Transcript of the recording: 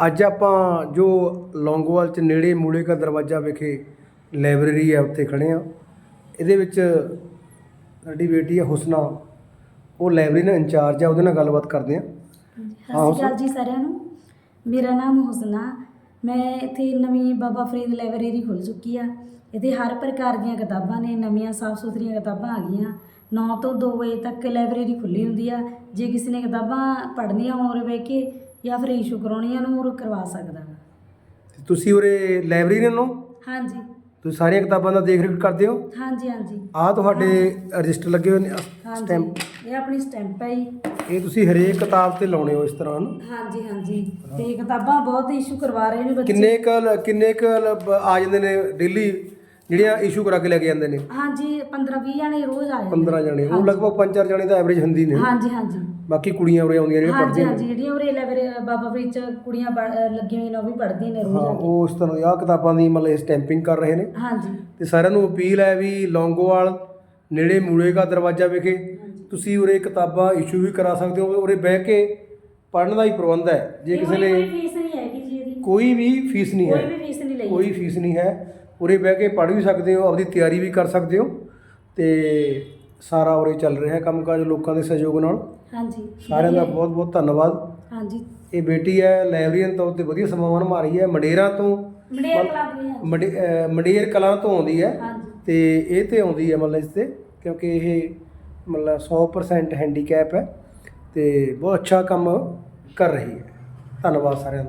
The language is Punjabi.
ਅੱਜ ਆਪਾਂ ਜੋ ਲੌਂਗੋਵਾਲ ਚ ਨੇੜੇ ਮੂਲੇ ਕਾ ਦਰਵਾਜ਼ਾ ਵਿਖੇ ਲਾਇਬ੍ਰੇਰੀ ਹੈ, ਉੱਥੇ ਖੜੇ ਆ ਇਹਦੇ ਵਿੱਚ ਸਾਡੀ ਬੇਟੀ ਹੈ ਹੁਸਨਾ। ਉਹ ਲਾਇਬ੍ਰੇਰੀ ਦਾ ਇੰਚਾਰਜ ਆ ਉਹਦੇ ਨਾਲ ਗੱਲਬਾਤ ਕਰਦੇ ਆ ਸਤਿ ਸ਼੍ਰੀ ਅਕਾਲ ਜੀ ਸਾਰਿਆਂ ਨੂੰ। ਮੇਰਾ ਨਾਮ ਹੁਸਨਾ। ਮੈਂ ਇੱਥੇ ਨਵੀਂ ਬਾਬਾ ਫਰੀਦ ਲਾਇਬ੍ਰੇਰੀ ਖੁੱਲ ਚੁੱਕੀ ਆ। ਇਹਦੇ ਹਰ ਪ੍ਰਕਾਰ ਦੀਆਂ ਕਿਤਾਬਾਂ ਨੇ, ਨਵੀਆਂ ਸਾਫ਼ ਸੁਥਰੀਆਂ ਕਿਤਾਬਾਂ ਆ ਗਈਆਂ। 9 ਤੋਂ 2 ਵਜੇ ਤੱਕ ਲਾਇਬ੍ਰੇਰੀ ਖੁੱਲੀ ਹੁੰਦੀ ਆ। ਜੇ ਕਿਸੇ ਨੇ ਕਿਤਾਬਾਂ ਪੜ੍ਹਨੀਆਂ ਹੋਣ ਬਹਿ ਕੇ ਜਾਂ ਫਿਰ ਇਸ਼ੂ ਕਰਾਉਣੀਆਂ ਨੂੰ ਉਹ ਕਰਵਾ ਸਕਦਾ ਵਾ। ਤੇ ਤੁਸੀਂ ਉਰੇ ਲਾਇਬ੍ਰੇਰੀਅਨ ਹੋ? ਹਾਂਜੀ। ਤੁਸੀਂ ਸਾਰੀਆਂ ਕਿਤਾਬਾਂ ਦਾ ਦੇਖ ਰੇਖ ਕਰਦੇ ਹੋ? ਹਾਂਜੀ ਹਾਂਜੀ। ਆਹ ਤੁਹਾਡੇ ਰਜਿਸਟਰ ਲੱਗੇ ਹੋਏ ਨੇ ਹਾਂਜੀ। ਸਟੈਂਪ ਇਹ ਆਪਣੀ ਸਟੈਂਪ ਹੈ ਜੀ। ਇਹ ਤੁਸੀਂ ਹਰੇਕ ਕਿਤਾਬ ਤੇ ਲਾਉਣੇ ਹੋ ਇਸ ਤਰ੍ਹਾਂ ਨਾ ਹਾਂਜੀ ਹਾਂਜੀ। ਤੇ ਕਿਤਾਬਾਂ ਬਹੁਤ ਇਸ਼ੂ ਕਰਵਾ ਰਹੇ ਨੇ ਬੱਚੇ। ਕਿੰਨੇ ਕ ਕਿੰਨੇ ਕ ਆ ਜਾਂਦੇ ਨੇ ਡੇਲੀ ਜਿਹੜੀਆਂ ਇਸ਼ੂ ਕਰਾ ਕੇ ਲੈ ਕੇ ਜਾਂਦੇ ਨੇ? ਹਾਂਜੀ 15 20 ਜਣੇ ਰੋਜ਼ ਆ ਜਾਂਦੇ 15 ਜਣੇ ਉਹ ਲਗਭਗ 5-4 ਜਣੇ ਤਾਂ ਐਵਰੇਜ ਹੁੰਦੀ ਨੇ। ਹਾਂਜੀ ਹਾਂਜੀ। ਬਾਕੀ ਕੁੜੀਆਂ ਉਰੇ ਆਉਂਦੀਆਂ ਜਿਹੜੀਆਂ ਹਾਂਜੀ ਪੜ੍ਹਦੀਆਂ ਨੇ। ਹਾਂਜੀ ਜਿਹੜੀਆਂ ਉਰੇ ਲੈਵਰੇ ਬਾਬਾ ਫਰੀਦ ਚ ਕੁੜੀਆਂ ਪੜ੍ਹ- ਅਹ ਲੱਗੀਆਂ ਹੋਈਆਂ ਨੇ ਉਹ ਵੀ ਪੜ੍ਹਦੀਆਂ ਨੇ ਰੋਜ਼ ਹਾਂ ਉਹ ਇਸ ਤਰ੍ਹਾਂ ਦੀ ਆਹ ਕਿਤਾਬਾਂ ਦੀ ਮਤਲਬ ਸਟੈਂਪਿੰਗ ਕਰ ਰਹੇ ਨੇ। ਹਾਂਜੀ। ਤੇ ਸਾਰਿਆਂ ਨੂੰ ਅਪੀਲ ਹੈ ਵੀ ਲੌਂਗੋਵਾਲ ਨੇੜੇ ਮੂਲੇਗਾ ਦਰਵਾਜ਼ਾ ਵਿਖੇ। ਤੁਸੀਂ ਉਰੇ ਕਿਤਾਬਾਂ ਇਸ਼ੂ ਵੀ ਕਰਾ ਸਕਦੇ ਹੋ ਉਰੇ ਬਹਿ ਕੇ ਪੜ੍ਹਨ ਦਾ ਹੀ ਪ੍ਰਬੰਧ ਹੈ। ਜੇ ਕਿਸੇ ਨੇ ਕੋਈ ਫੀਸ ਨਹੀਂ ਹੈਗੀ ਜੀ ਇਹਦੀ। ਕੋਈ ਵੀ ਫੀਸ ਨਹੀਂ ਕੋਈ ਹੈ। ਵੀ ਫੀਸ ਨਹੀਂ ਲਈ ਕੋਈ ਫੀਸ ਨਹੀਂ ਹੈ। ਉਰੇ ਬਹਿ ਕੇ ਪੜ੍ਹ ਵੀ ਸਕਦੇ ਹੋ ਆਪਦੀ ਤਿਆਰੀ ਵੀ ਕਰ ਸਕਦੇ ਹੋ ਤੇ ਸਾਰਾ ਉਰੇ ਚੱਲ ਰਿਹਾ ਹੈ ਕੰਮਕਾਜ ਲੋਕਾਂ ਦੇ ਸਹਿਯੋਗ ਨਾਲ। ਹਾਂਜੀ। ਸਾਰਿਆਂ ਦਾ ਬਹੁਤ ਬਹੁਤ ਧੰਨਵਾਦ। ਹਾਂਜੀ। ਇਹ ਬੇਟੀ ਹੈ ਲਾਇਬ੍ਰੇਰੀਅਨ ਤੌਰ ਤੇ ਵਧੀਆ ਸਮਾਂ ਨਿਭਾ ਰਹੀ ਹੈ ਮੰਡੇਰਾਂ ਤੋਂ। ਮੰਡੇਰ ਕਲੱਬ ਵੀ ਹੈ। ਮੰਡੇ- ਅਹ ਮੰਡੇਰ ਕਲਾਂ ਤੋਂ ਆਉਂਦੀ ਹੈ। ਹਾਂਜੀ। ਤੇ ਇਹ ਤੇ ਆਉਂਦੀ ਹੈ ਮਤਲਬ ਇਸ ਤੇ ਕਿਉਂਕਿ ਇਹ ਮਤਲਬ 100% ਹੈਂਡੀਕੈਪ ਹੈ ਤੇ ਬਹੁਤ ਅੱਛਾ ਕੰਮ ਕਰ ਰਹੀ ਹੈ। ਧੰਨਵਾਦ ਸਾਰਿਆਂ ਦਾ।